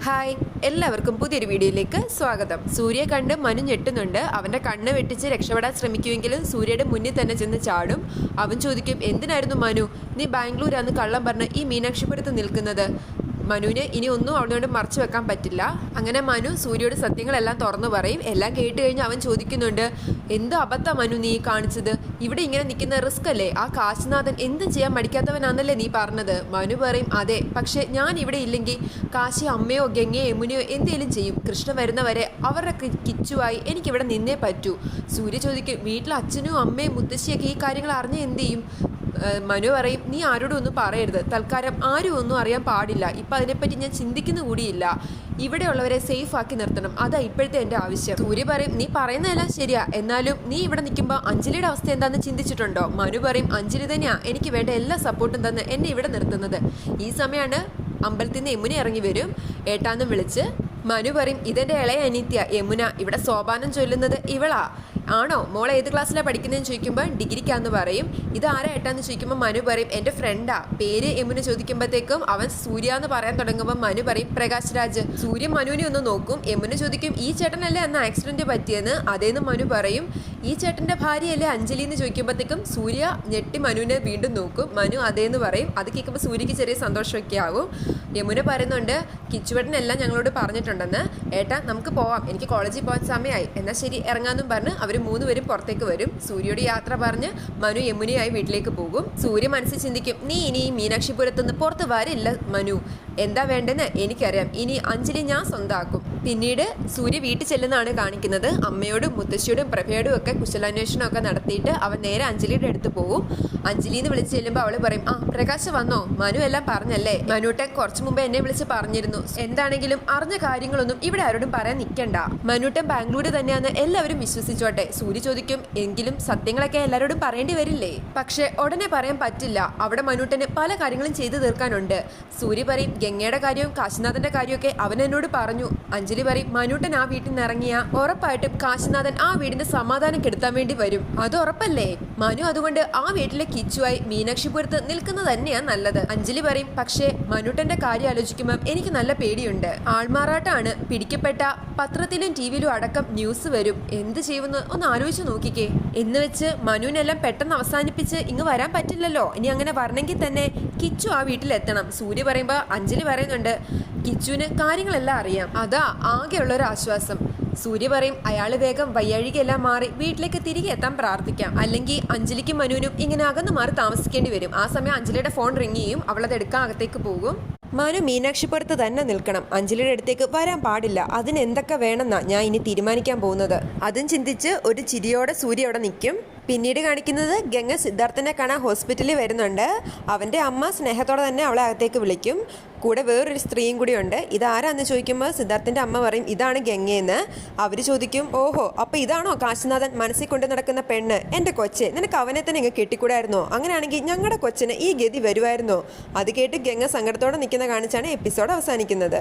Hi എല്ലാവർക്കും പുതിയൊരു വീഡിയോയിലേക്ക് സ്വാഗതം. സൂര്യ കണ്ട് മനു ഞെട്ടുന്നുണ്ട്. അവന്റെ കണ്ണ് വെട്ടിച്ച് രക്ഷപ്പെടാൻ ശ്രമിക്കുമെങ്കിലും സൂര്യയുടെ മുന്നിൽ തന്നെ ചെന്ന് ചാടും. അവൻ ചോദിക്കും എന്തിനായിരുന്നു മനു? നീ ബാംഗ്ലൂരാന്ന് കള്ളം പറഞ്ഞ് ഈ മീനാക്ഷിപുരത്ത് നിൽക്കുന്നത്? മനുവിന് ഇനി ഒന്നും അവളോട് മറച്ചു വെക്കാൻ പറ്റില്ല. അങ്ങനെ മനു സൂര്യയോട് സത്യങ്ങളെല്ലാം തുറന്നു പറയും. എല്ലാം കേട്ട് കഴിഞ്ഞ് അവൻ ചോദിക്കുന്നുണ്ട് എന്ത് അബദ്ധ മനു നീ കാണിച്ചത്? ഇവിടെ ഇങ്ങനെ നിൽക്കുന്ന റിസ്ക് അല്ലേ? ആ കാശിനാഥൻ എന്തും ചെയ്യാൻ മടിക്കാത്തവനാന്നല്ലേ നീ പറഞ്ഞത്? മനു പറയും അതെ പക്ഷേ ഞാൻ ഇവിടെ ഇല്ലെങ്കിൽ കാശി അമ്മയോ ഗംഗയോ യമുനയോ എന്തേലും ചെയ്യും. കൃഷ്ണ വരുന്നവരെ അവരുടെ കിച്ചുവായി എനിക്കിവിടെ നിന്നേ പറ്റൂ. സൂര്യ ചോദിക്കും വീട്ടിൽ അച്ഛനും അമ്മയും മുത്തശ്ശിയൊക്കെ ഈ കാര്യങ്ങൾ അറിഞ്ഞ് എന്ത് ചെയ്യും? മനു പറയും നീ ആരോടും ഒന്നും പറയരുത്. തൽക്കാലം ആരും ഒന്നും അറിയാൻ പാടില്ല. ഇപ്പം അതിനെപ്പറ്റി ഞാൻ ചിന്തിക്കുന്ന കൂടിയില്ല. ഇവിടെയുള്ളവരെ സേഫ് ആക്കി നിർത്തണം. അതാ ഇപ്പോഴത്തെ എന്റെ ആവശ്യം. സൂര്യ പറയും നീ പറയുന്നതെല്ലാം ശരിയാ. എന്നാലും നീ ഇവിടെ നിൽക്കുമ്പോൾ അഞ്ജലിയുടെ അവസ്ഥ എന്താണെന്ന് ചിന്തിച്ചിട്ടുണ്ടോ? മനു പറയും അഞ്ജലി തന്നെയാ. എനിക്ക് വേണ്ട എല്ലാ സപ്പോർട്ടും തന്ന് എന്നെ ഇവിടെ നിർത്തുന്നത്. ഈ സമയമാണ് അമ്പലത്തിൽ നിന്ന് യമുന ഇറങ്ങി വരും. ഏട്ടാന്നും വിളിച്ച് മനു പറയും ഇതെന്റെ ഇളയ അനീത്യ. യമുന ഇവിടെ സോപാനം ചൊല്ലുന്നത് ഇവളാ. ആണോ? മോൾ ഏത് ക്ലാസ്സിലാണ് പഠിക്കുന്നതെന്ന് ചോദിക്കുമ്പോൾ ഡിഗ്രിക്കാന്ന് പറയും. ഇത് ആരാ ഏട്ടാന്ന് ചോദിക്കുമ്പോൾ മനു പറയും. എന്റെ ഫ്രണ്ടാ. പേര് യമുന ചോദിക്കുമ്പോഴത്തേക്കും അവൻ സൂര്യ എന്ന് പറയാൻ തുടങ്ങുമ്പോൾ മനു പറയും പ്രകാശ് രാജ് സൂര്യ മനുവിനെ ഒന്ന് നോക്കും. യമുന ചോദിക്കും ഈ ചേട്ടനല്ലേ അന്ന് ആക്സിഡന്റ് പറ്റിയെന്ന്? അതേന്ന് മനു പറയും ഈ ചേട്ടന്റെ ഭാര്യയല്ലേ അഞ്ജലി എന്ന് ചോദിക്കുമ്പോഴത്തേക്കും സൂര്യ ഞെട്ടി മനുവിനെ വീണ്ടും നോക്കും. മനു അതേന്ന് പറയും. അത് കേൾക്കുമ്പോൾ സൂര്യക്ക് ചെറിയ സന്തോഷമൊക്കെ ആവും യമുന പറയുന്നുണ്ട് കിച്ചുവേട്ടനെല്ലാം ഞങ്ങളോട് പറഞ്ഞിട്ടുണ്ടെന്ന്. ഏട്ടാ നമുക്ക് പോവാം. എനിക്ക് കോളേജിൽ പോകാൻ സമയമായി എന്നാൽ ശരി ഇറങ്ങാമെന്നും പറഞ്ഞ് അവർ മൂന്നുപേരും പുറത്തേക്ക് വരും. സൂര്യയോട് യാത്ര പറഞ്ഞ് മനു യമുനയായി വീട്ടിലേക്ക് പോകും. സൂര്യ മനസ്സിൽ ചിന്തിക്കും നീ ഇനി മീനാക്ഷിപുരത്തുനിന്ന് പുറത്ത് വരില്ല മനു. എന്താ വേണ്ടെന്ന് എനിക്കറിയാം. ഇനി അഞ്ജലി ഞാൻ സ്വന്തമാക്കും പിന്നീട് സൂര്യ വീട്ടിൽ ചെല്ലുന്നതാണ് കാണിക്കുന്നത്. അമ്മയോടും മുത്തശ്ശിയോടും പ്രഭയോടും ഒക്കെ കുശലാന്വേഷണം ഒക്കെ നടത്തിയിട്ട് അവൻ നേരെ അഞ്ജലിയുടെ അടുത്ത് പോകും. അഞ്ജലി എന്ന് വിളിച്ച് ചെല്ലുമ്പോൾ അവൾ പറയും ആ പ്രകാശ് വന്നോ? മനു എല്ലാം പറഞ്ഞല്ലേ? മനുട്ടെ കുറച്ച് മുമ്പ് എന്നെ വിളിച്ച് പറഞ്ഞിരുന്നു. എന്താണെങ്കിലും അറിഞ്ഞ കാര്യങ്ങളൊന്നും ഇവിടെ ആരോടും പറയാൻ നിൽക്കണ്ട മനുട്ടൻ ബാംഗ്ലൂർ തന്നെയാണ് എല്ലാവരും വിശ്വസിച്ചോട്ടെ. സൂര്യ ചോദിക്കും എങ്കിലും സത്യങ്ങളൊക്കെ എല്ലാവരോടും പറയേണ്ടി വരില്ലേ? പക്ഷെ ഉടനെ പറയാൻ പറ്റില്ല. അവിടെ മനുട്ടന് പല കാര്യങ്ങളും ചെയ്തു തീർക്കാനുണ്ട്. സൂര്യ പറയും ഗംഗയുടെ കാര്യവും കാശിനാഥന്റെ കാര്യമൊക്കെ അവൻ എന്നോട് പറഞ്ഞു. അഞ്ജലി പറയും മനുട്ടൻ ആ വീട്ടിൽ നിന്ന് ഇറങ്ങിയ ഉറപ്പായിട്ടും കാശിനാഥൻ ആ വീടിന്റെ സമാധാനം കെടുത്താൻ വേണ്ടി വരും. അത് ഉറപ്പല്ലേ? മനു അതുകൊണ്ട് ആ വീട്ടിലെ കിച്ചുവായി മീനാക്ഷിപുരത്ത് നിൽക്കുന്നത് തന്നെയാണ് നല്ലത്. അഞ്ജലി പറയും പക്ഷേ മനുട്ടന്റെ കാര്യം ആലോചിക്കുമ്പോൾ എനിക്ക് നല്ല പേടിയുണ്ട്. ആൾമാറാട്ടാണ്. പിടിക്കപ്പെട്ട പത്രത്തിലും ടി വിയിലും അടക്കം ന്യൂസ് വരും. എന്ത് ചെയ്യുമെന്ന് ഒന്ന് ആലോചിച്ച് നോക്കിക്കേ. എന്ന് വെച്ച് മനുവിനെല്ലാം പെട്ടെന്ന് അവസാനിപ്പിച്ച് ഇങ്ങ് വരാൻ പറ്റില്ലല്ലോ. ഇനി അങ്ങനെ വരണമെങ്കിൽ തന്നെ കിച്ചു ആ വീട്ടിലെത്തണം. സൂര്യ പറയുമ്പോൾ അഞ്ജലി പറയുന്നുണ്ട് കിച്ചുവിന് കാര്യങ്ങളെല്ലാം അറിയാം. അതാ ആകെയുള്ള ഒരു ആശ്വാസം. സൂര്യ പറയും അയാൾ വേഗം വയ്യഴികെല്ലാം മാറി വീട്ടിലേക്ക് തിരികെ എത്താൻ പ്രാർത്ഥിക്കാം. അല്ലെങ്കിൽ അഞ്ജലിക്കും മനുവിനും ഇങ്ങനെ അകന്നു മാറി താമസിക്കേണ്ടി വരും. ആ സമയം അഞ്ജലിയുടെ ഫോൺ റിങ് ചെയ്യും. അവളത് എടുക്കാൻ അകത്തേക്ക് പോകും. മനു മീനാക്ഷിപ്പുറത്ത് തന്നെ നിൽക്കണം. അഞ്ജലിയുടെ അടുത്തേക്ക് വരാൻ പാടില്ല. അതിന് എന്തൊക്കെ വേണമെന്നാണ് ഞാൻ ഇനി തീരുമാനിക്കാൻ പോകുന്നത്. അതും ചിന്തിച്ച് ഒരു ചിരിയോടെ സൂര്യ അവിടെ നിൽക്കും. പിന്നീട് കാണിക്കുന്നത് ഗംഗ സിദ്ധാർത്ഥനെ കാണാൻ ഹോസ്പിറ്റലിൽ വരുന്നുണ്ട്. അവന്റെ അമ്മ സ്നേഹത്തോടെ തന്നെ അവളെ അകത്തേക്ക് വിളിക്കും. കൂടെ വേറൊരു സ്ത്രീയും കൂടിയുണ്ട് ഇതാരാന്ന് ചോദിക്കുമ്പോൾ സിദ്ധാർത്ഥന്റെ അമ്മ പറയും ഇതാണ് ഗംഗയെന്ന് അവർ ചോദിക്കും ഓഹോ അപ്പോൾ ഇതാണോ കാശിനാഥൻ മനസ്സിൽ കൊണ്ട് നടക്കുന്ന പെണ്ണ്? എന്റെ കൊച്ചെ നിനക്ക് അവനെ തന്നെ ഇങ്ങ് കെട്ടിക്കൂടായിരുന്നോ? അങ്ങനെയാണെങ്കിൽ ഞങ്ങളുടെ കൊച്ചിന് ഈ ഗതി വരുമായിരുന്നോ അത് കേട്ട് ഗംഗ സങ്കടത്തോടെ നിൽക്കുന്ന കാണിച്ചാണ് എപ്പിസോഡ് അവസാനിക്കുന്നത്.